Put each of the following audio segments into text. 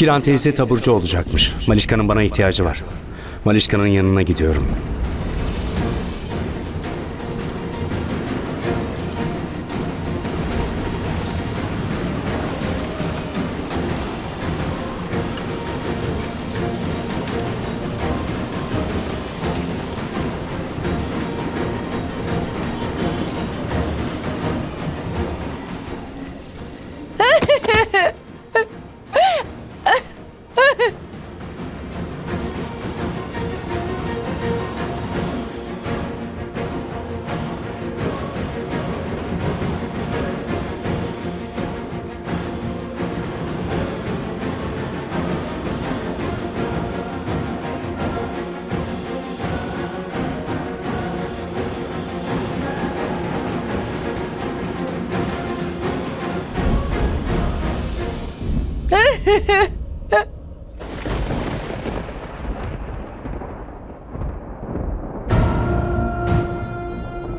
Kiran teyze taburcu olacakmış. Malişka'nın bana ihtiyacı var. Malişka'nın yanına gidiyorum.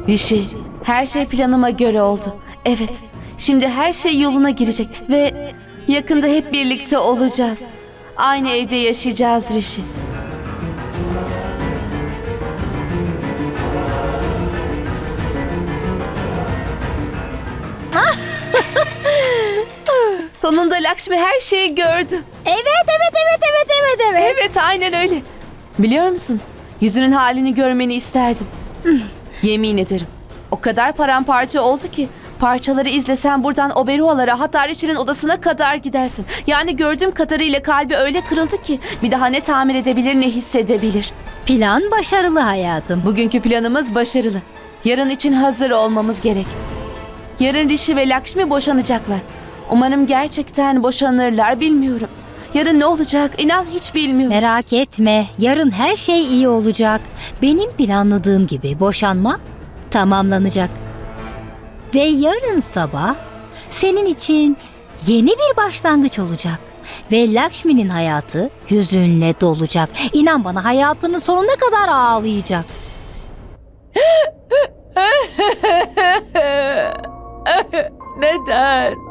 Rişi, her şey planıma göre oldu. Evet, şimdi her şey yoluna girecek ve yakında hep birlikte olacağız. Aynı evde yaşayacağız Rişi. Sonunda Lakshmi her şeyi gördü. Evet evet evet evet evet evet. Evet aynen öyle. Biliyor musun? Yüzünün halini görmeni isterdim. Yemin ederim. O kadar paramparça oldu ki. Parçaları izlesen buradan Oberualara hatta Rişi'nin odasına kadar gidersin. Yani gördüğüm kadarıyla kalbi öyle kırıldı ki bir daha ne tamir edebilir ne hissedebilir. Plan başarılı hayatım. Bugünkü planımız başarılı. Yarın için hazır olmamız gerek. Yarın Rişi ve Lakshmi boşanacaklar. Umarım gerçekten boşanırlar bilmiyorum. Yarın ne olacak inan hiç bilmiyorum. Merak etme. Yarın her şey iyi olacak. Benim planladığım gibi boşanma tamamlanacak. Ve yarın sabah senin için yeni bir başlangıç olacak. Ve Lakshmi'nin hayatı hüzünle dolacak. İnan bana hayatının sonuna kadar ağlayacak. Neden?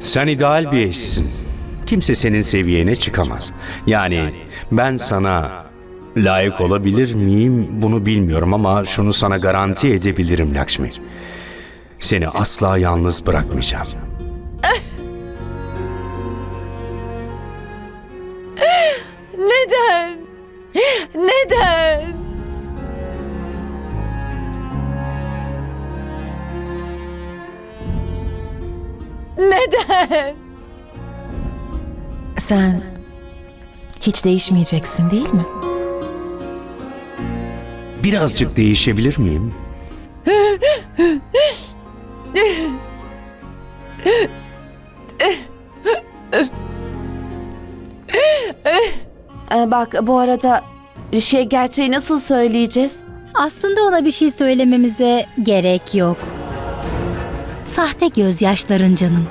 Sen ideal bir eşsin. Kimse senin seviyene çıkamaz. Yani ben sana layık olabilir miyim bunu bilmiyorum ama şunu sana garanti edebilirim Lakshmi. Seni asla yalnız bırakmayacağım. Neden? Sen hiç değişmeyeceksin değil mi? Birazcık değişebilir miyim? Ee, bak bu arada Rişi'ye gerçeği nasıl söyleyeceğiz? Aslında ona bir şey söylememize gerek yok. Sahte gözyaşların canım.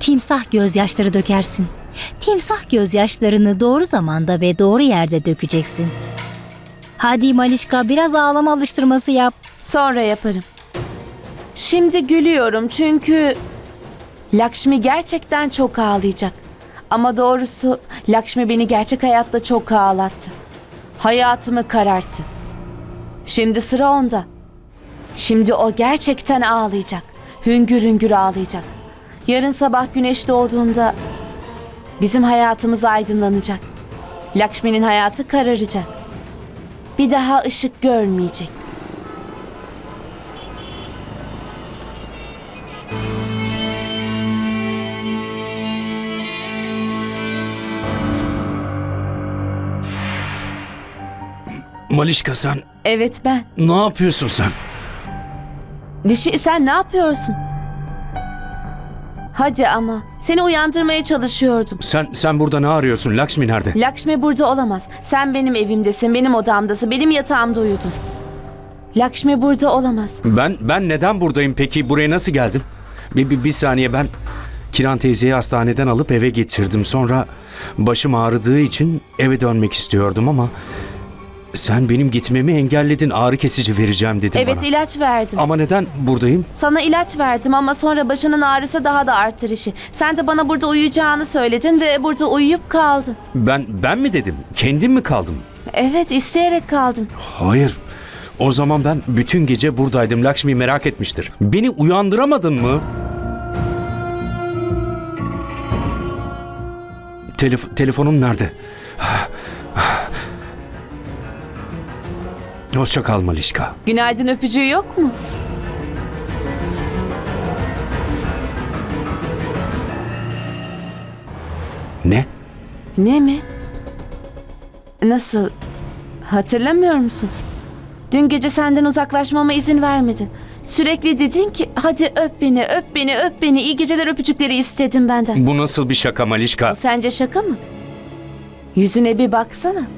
Timsah gözyaşları dökersin. Timsah gözyaşlarını doğru zamanda ve doğru yerde dökeceksin. Hadi Malişka biraz ağlama alıştırması yap. Sonra yaparım. Şimdi gülüyorum çünkü Lakshmi gerçekten çok ağlayacak. Ama doğrusu Lakshmi beni gerçek hayatta çok ağlattı. Hayatımı kararttı. Şimdi sıra onda. Şimdi o gerçekten ağlayacak. Hüngür hüngür ağlayacak. Yarın sabah güneş doğduğunda bizim hayatımız aydınlanacak. Lakshmi'nin hayatı kararacak. Bir daha ışık görmeyecek. Malişka sen Evet ben. ne yapıyorsun sen? Rişi sen ne yapıyorsun? Hadi ama. Seni uyandırmaya çalışıyordum. Sen sen burada ne arıyorsun? Lakshmi nerede? Lakşmi burada olamaz. Sen benim evimdesin, benim odamdasın, benim yatağımda uyudun. Lakşmi burada olamaz. Ben ben neden buradayım peki? Buraya nasıl geldim? Bir, bir, bir saniye ben Kiran teyzeyi hastaneden alıp eve getirdim. Sonra başım ağrıdığı için eve dönmek istiyordum ama sen benim gitmemi engelledin. Ağrı kesici vereceğim dedin Evet bana. ilaç verdim. Ama neden buradayım? Sana ilaç verdim ama sonra başının ağrısı daha da arttı Rişi. Sen de bana burada uyuyacağını söyledin ve burada uyuyup kaldın. Ben ben mi dedim? Kendim mi kaldım? Evet isteyerek kaldın. Hayır. O zaman ben bütün gece buradaydım. Lakshmi merak etmiştir. Beni uyandıramadın mı? Telef- telefonum nerede? Hoşça kal Malişka. Günaydın öpücüğü yok mu? Ne? Ne mi? Nasıl? Hatırlamıyor musun? Dün gece senden uzaklaşmama izin vermedin. Sürekli dedin ki hadi öp beni, öp beni, öp beni. İyi geceler öpücükleri istedim benden. Bu nasıl bir şaka Malişka? Bu sence şaka mı? Yüzüne bir baksana.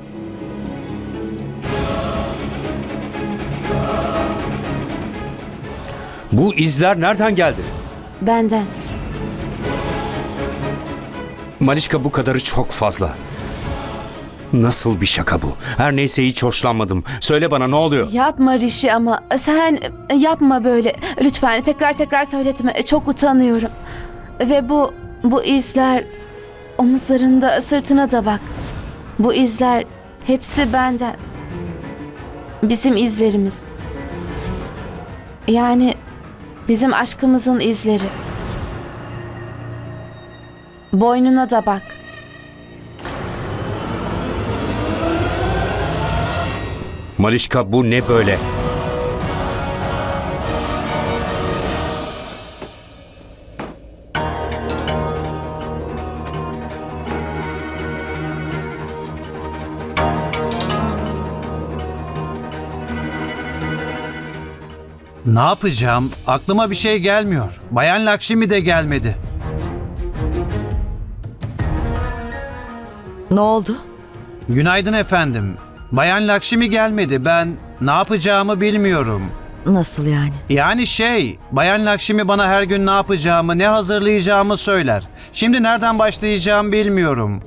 Bu izler nereden geldi? Benden. Malişka bu kadarı çok fazla. Nasıl bir şaka bu? Her neyse hiç hoşlanmadım. Söyle bana ne oluyor? Yapma Rişi ama sen yapma böyle. Lütfen tekrar tekrar söyletme. Çok utanıyorum. Ve bu bu izler omuzlarında sırtına da bak. Bu izler hepsi benden. Bizim izlerimiz. Yani bizim aşkımızın izleri. Boynuna da bak. Malişka bu ne böyle? Ne yapacağım? Aklıma bir şey gelmiyor. Bayan Lakşmi de gelmedi. Ne oldu? Günaydın efendim. Bayan Lakşmi gelmedi. Ben ne yapacağımı bilmiyorum. Nasıl yani? Yani şey, Bayan Lakşmi bana her gün ne yapacağımı, ne hazırlayacağımı söyler. Şimdi nereden başlayacağım bilmiyorum.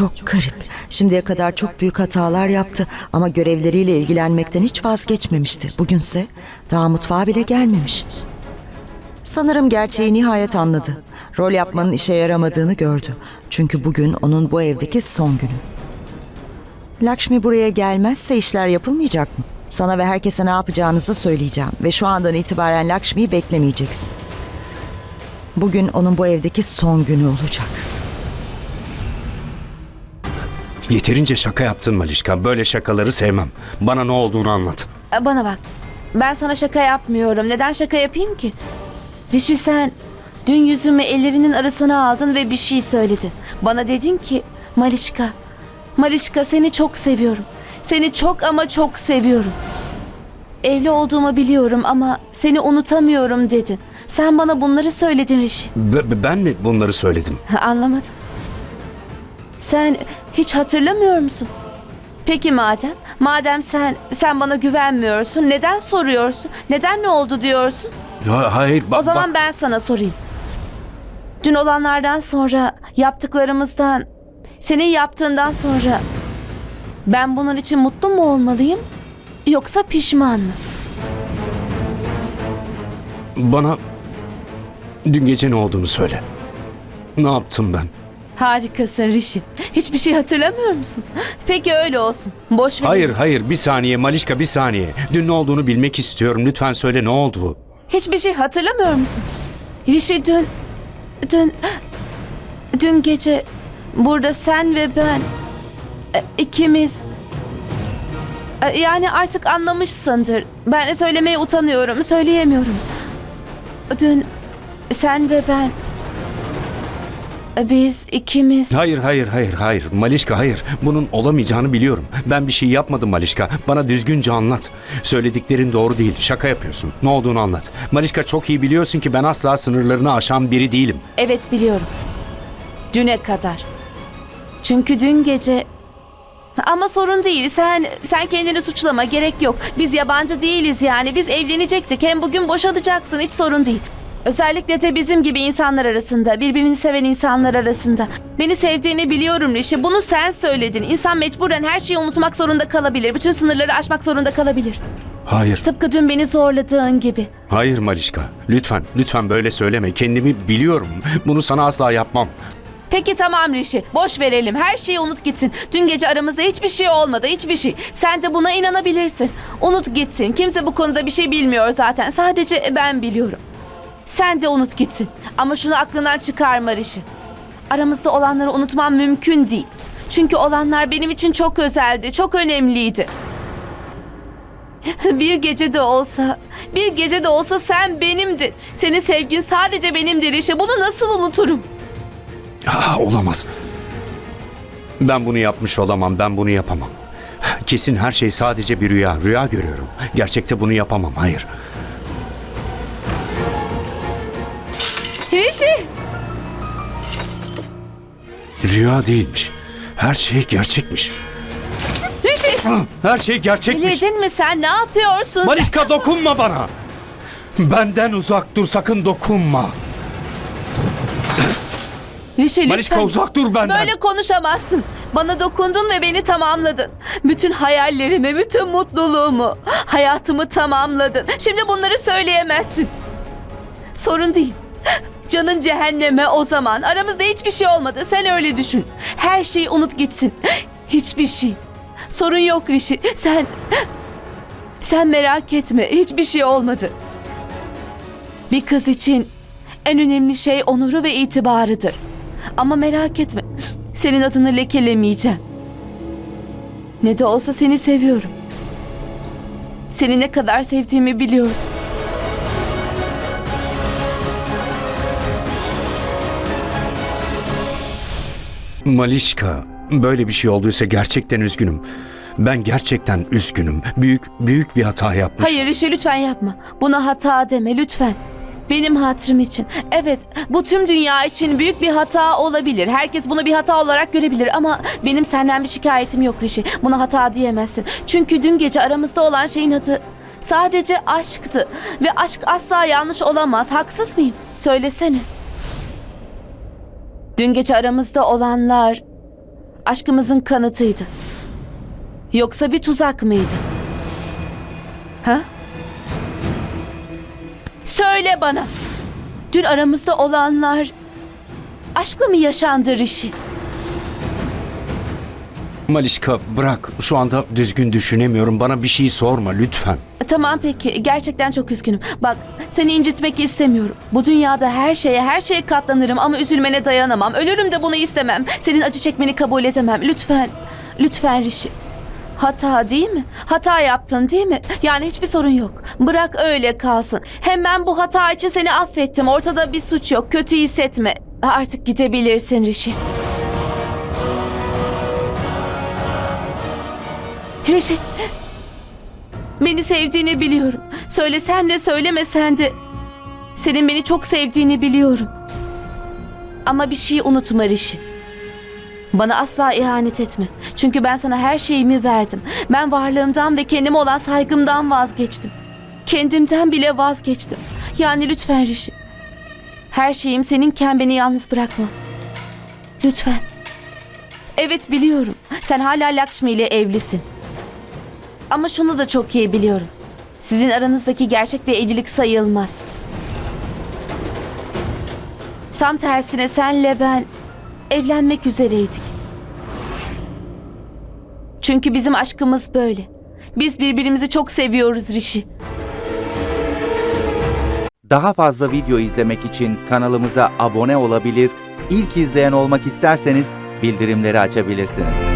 Çok garip. Şimdiye kadar çok büyük hatalar yaptı ama görevleriyle ilgilenmekten hiç vazgeçmemişti. Bugünse daha mutfağa bile gelmemiş. Sanırım gerçeği nihayet anladı. Rol yapmanın işe yaramadığını gördü. Çünkü bugün onun bu evdeki son günü. Lakshmi buraya gelmezse işler yapılmayacak mı? Sana ve herkese ne yapacağınızı söyleyeceğim ve şu andan itibaren Lakshmi'yi beklemeyeceksin. Bugün onun bu evdeki son günü olacak. Yeterince şaka yaptın Malişka. Böyle şakaları sevmem. Bana ne olduğunu anlat. Bana bak. Ben sana şaka yapmıyorum. Neden şaka yapayım ki? Rişi sen dün yüzümü ellerinin arasına aldın ve bir şey söyledin. Bana dedin ki Malişka, Malişka seni çok seviyorum. Seni çok ama çok seviyorum. Evli olduğumu biliyorum ama seni unutamıyorum dedin. Sen bana bunları söyledin Rişi. B- ben mi bunları söyledim? Anlamadım. Sen hiç hatırlamıyor musun? Peki madem, madem sen sen bana güvenmiyorsun, neden soruyorsun? Neden ne oldu diyorsun? Ha- hayır bak o zaman ben sana sorayım. Dün olanlardan sonra, yaptıklarımızdan, senin yaptığından sonra ben bunun için mutlu mu olmalıyım? Yoksa pişman mı? bana dün gece ne olduğunu söyle. Ne yaptım ben? Harikasın Rişi. Hiçbir şey hatırlamıyor musun? Peki öyle olsun. Boş ver. Hayır hayır bir saniye Malişka bir saniye. Dün ne olduğunu bilmek istiyorum. Lütfen söyle ne oldu? Hiçbir şey hatırlamıyor musun? Rişi dün... Dün... Dün gece burada sen ve ben... e, ikimiz... e, Yani artık anlamışsındır. Ben söylemeye utanıyorum, söyleyemiyorum. Dün sen ve ben... Biz ikimiz... Hayır, hayır, hayır, hayır. Malişka hayır. Bunun olamayacağını biliyorum. Ben bir şey yapmadım Malişka. Bana düzgünce anlat. Söylediklerin doğru değil. Şaka yapıyorsun. Ne olduğunu anlat. Malişka çok iyi biliyorsun ki ben asla sınırlarını aşan biri değilim. Evet biliyorum. Düne kadar. Çünkü dün gece... Ama sorun değil. Sen sen kendini suçlama. Gerek yok. Biz yabancı değiliz yani. Biz evlenecektik. Hem bugün boşanacaksın. Hiç sorun değil. Özellikle de bizim gibi insanlar arasında, birbirini seven insanlar arasında. Beni sevdiğini biliyorum Rişi. Bunu sen söyledin. İnsan mecburen her şeyi unutmak zorunda kalabilir. Bütün sınırları aşmak zorunda kalabilir. Hayır. Tıpkı dün beni zorladığın gibi. Hayır Malişka. Lütfen, lütfen böyle söyleme. Kendimi biliyorum. Bunu sana asla yapmam. Peki tamam Rişi. Boş verelim. Her şeyi unut gitsin. Dün gece aramızda hiçbir şey olmadı. Hiçbir şey. Sen de buna inanabilirsin. Unut gitsin. Kimse bu konuda bir şey bilmiyor zaten. Sadece ben biliyorum. Sen de unut gitsin. Ama şunu aklından çıkarma Rişi. Aramızda olanları unutmam mümkün değil. Çünkü olanlar benim için çok özeldi. Çok önemliydi. Bir gece de olsa, bir gece de olsa sen benimdin. Senin sevgin sadece benimdir Rişi. Bunu nasıl unuturum? Aa, olamaz. Ben bunu yapmış olamam. Ben bunu yapamam. Kesin her şey sadece bir rüya. Rüya görüyorum. Gerçekte bunu yapamam. Hayır. Rişi! Rüya değilmiş. Her şey gerçekmiş. Rişi! Her şey gerçekmiş. Delirdin mi sen? Ne yapıyorsun? Malişka dokunma bana. Benden uzak dur sakın dokunma. Rişi lütfen. uzak dur benden. Böyle konuşamazsın. Bana dokundun ve beni tamamladın. Bütün hayallerimi, bütün mutluluğumu, hayatımı tamamladın. Şimdi bunları söyleyemezsin. Sorun değil. Canın cehenneme o zaman. Aramızda hiçbir şey olmadı. Sen öyle düşün. Her şeyi unut gitsin. Hiçbir şey. Sorun yok Rişi. Sen... Sen merak etme. Hiçbir şey olmadı. Bir kız için en önemli şey onuru ve itibarıdır. Ama merak etme. Senin adını lekelemeyeceğim. Ne de olsa seni seviyorum. Seni ne kadar sevdiğimi biliyorsun. Malişka böyle bir şey olduysa gerçekten üzgünüm. Ben gerçekten üzgünüm. Büyük büyük bir hata yapmış. Hayır Rişi lütfen yapma. Buna hata deme lütfen. Benim hatırım için. Evet bu tüm dünya için büyük bir hata olabilir. Herkes bunu bir hata olarak görebilir ama benim senden bir şikayetim yok Rişi. Buna hata diyemezsin. Çünkü dün gece aramızda olan şeyin adı sadece aşktı. Ve aşk asla yanlış olamaz. Haksız mıyım? Söylesene. Dün gece aramızda olanlar aşkımızın kanıtıydı. Yoksa bir tuzak mıydı? Ha? Söyle bana. Dün aramızda olanlar aşkla mı yaşandı Rişi? Malişka bırak. Şu anda düzgün düşünemiyorum. Bana bir şey sorma lütfen. Tamam peki. Gerçekten çok üzgünüm. Bak seni incitmek istemiyorum. Bu dünyada her şeye her şeye katlanırım ama üzülmene dayanamam. Ölürüm de bunu istemem. Senin acı çekmeni kabul edemem. Lütfen. Lütfen Rişi. Hata değil mi? Hata yaptın değil mi? Yani hiçbir sorun yok. Bırak öyle kalsın. Hem ben bu hata için seni affettim. Ortada bir suç yok. Kötü hissetme. Artık gidebilirsin Rişi. Rişi. Beni sevdiğini biliyorum. Söylesen de söylemesen de senin beni çok sevdiğini biliyorum. Ama bir şeyi unutma Rişi. Bana asla ihanet etme. Çünkü ben sana her şeyimi verdim. Ben varlığımdan ve kendime olan saygımdan vazgeçtim. Kendimden bile vazgeçtim. Yani lütfen Rişi. Her şeyim seninken beni yalnız bırakma. Lütfen. Evet biliyorum. Sen hala Lakshmi ile evlisin. Ama şunu da çok iyi biliyorum. Sizin aranızdaki gerçek bir evlilik sayılmaz. Tam tersine senle ben evlenmek üzereydik. Çünkü bizim aşkımız böyle. Biz birbirimizi çok seviyoruz Rişi. Daha fazla video izlemek için kanalımıza abone olabilir, ilk izleyen olmak isterseniz bildirimleri açabilirsiniz.